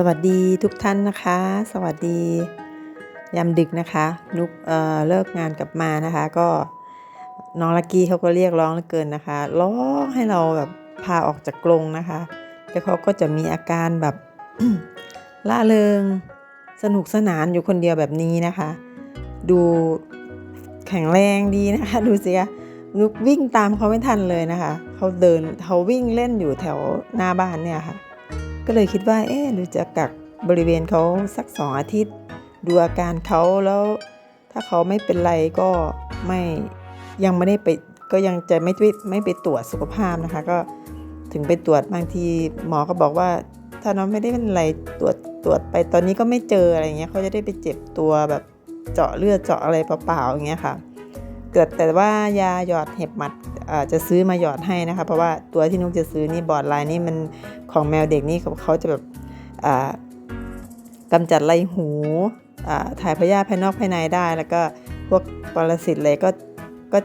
สวัสดีทุกท่านนะคะ สวัสดียามดึกนะคะนุกเอ่อเลิกงานกลับมานะคะ ก็น้องลักกี้เขาก็เรียกร้องเหลือเกินนะคะร้องให้เราแบบพาออกจากกรงนะคะ แล้วเขาก็จะมีอาการแบบล่าเริงสนุกสนานอยู่คนเดียวแบบนี้นะคะ ดูแข็งแรงดีนะคะ ดูสิคะนุกวิ่งตามเขาไม่ทันเลยนะคะเขาเดินเขาวิ่งเล่นอยู่แถวหน้าบ้านเนี่ยค่ะ ก็เลยคิดว่าเอ๊ะหรือจะกักบริเวณเขาสักสองอาทิตย์ ดูอาการเขาแล้ว ถ้าเขาไม่เป็นไรก็ไม่ยังไม่ได้ไปก็ยังจะไม่ไปไม่ไปตรวจสุขภาพนะคะ ก็ถึงไปตรวจบางทีหมอก็บอกว่า ถ้าน้องไม่ได้เป็นไรตรวจตรวจไปตอนนี้ก็ไม่เจออะไรเงี้ยเขาจะได้ไปเจ็บตัวแบบเจาะเลือดเจาะอะไรเปล่าๆอย่างเงี้ยค่ะ เกิดแต่ว่ายาหยอดเห็บหมัดจะซื้อมาหยอดให้นะคะ เพราะว่าตัวที่นุกจะซื้อนี่บอร์ดไลน์นี่มันของแมวเด็กนี่เขาเขาจะแบบอ่ากำจัดไรหูถ่ายพยาธิภายนอกภายในได้ แล้วก็พวกปรสิตอะไรก็ก็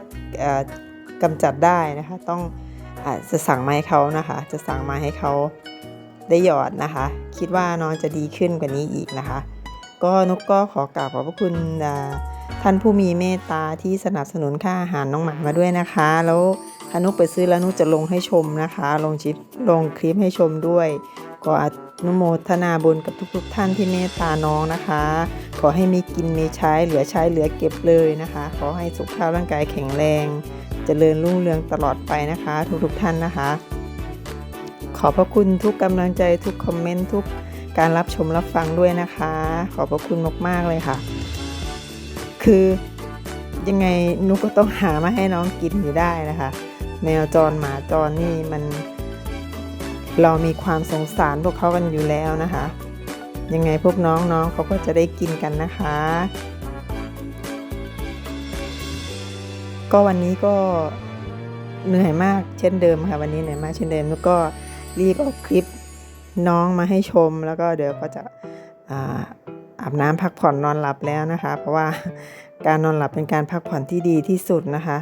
กำจัดได้นะคะ ต้องอจะสั่งมาให้เขานะคะ จะสั่งมาให้เขาได้หยอดนะคะ คิดว่าน้องจะดีขึ้นกว่านี้อีกนะคะ ก็นกก็ขอกราบขอบพระคุณอ่า ท่านผู้มีเมตตาที่สนับสนุนค่าอาหารน้องหมามาด้วยนะคะ แล้วถ้านุกไปซื้อแล้วนุกจะลงให้ชมนะคะ ลงชิปลงคลิปให้ชมด้วยก็อนุโมทนาบุญกับทุก ๆ ท่านที่เมตตาน้องนะคะ ขอให้มีกินมีใช้เหลือใช้เหลือเก็บเลยนะคะ ขอให้สุขภาพร่างกายแข็งแรงจเจริญรุ่งเรืองตลอดไปนะคะ ทุกๆท่านนะคะ ขอพระคุณทุกกำลังใจทุกคอมเมนต์ทุกการรับชมรับฟังด้วยนะคะ ขอบพระคุณมากๆเลยค่ะ คือยังไงนุกก็ต้องหามาให้น้องกินอยู่ได้นะคะ แมวจรหมาจรนี่มัน เรามีความสงสารพวกเขากันอยู่แล้วนะคะ ยังไงพวกน้องน้องเขาก็จะได้กินกันนะคะ ก็วันนี้ก็เหนื่อยมากเช่นเดิมค่ะ วันนี้เหนื่อยมากเช่นเดิมแล้วก็รีบเอาคลิปน้องมาให้ชมแล้วก็เดี๋ยวก็จะอ่า อาบน้ำพักผ่อนนอนหลับแล้วนะคะ เพราะว่าการนอนหลับเป็นการพักผ่อนที่ดีที่สุดนะคะ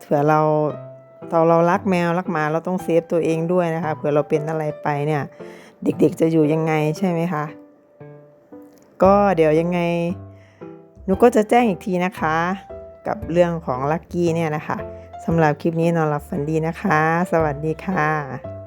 เผื่อเราเราเรารักแมวรักหมาเราต้องเซฟตัวเองด้วยนะคะเผื่อเราเป็นอะไรไปเนี่ย เด็กๆจะอยู่ยังไงใช่ไหมคะก็เดี๋ยวยังไงหนูก็จะแจ้งอีกทีนะคะ กับเรื่องของลักกี้เนี่ยนะคะสำหรับคลิปนี้นอนหลับฝันดีนะคะ สวัสดีค่ะ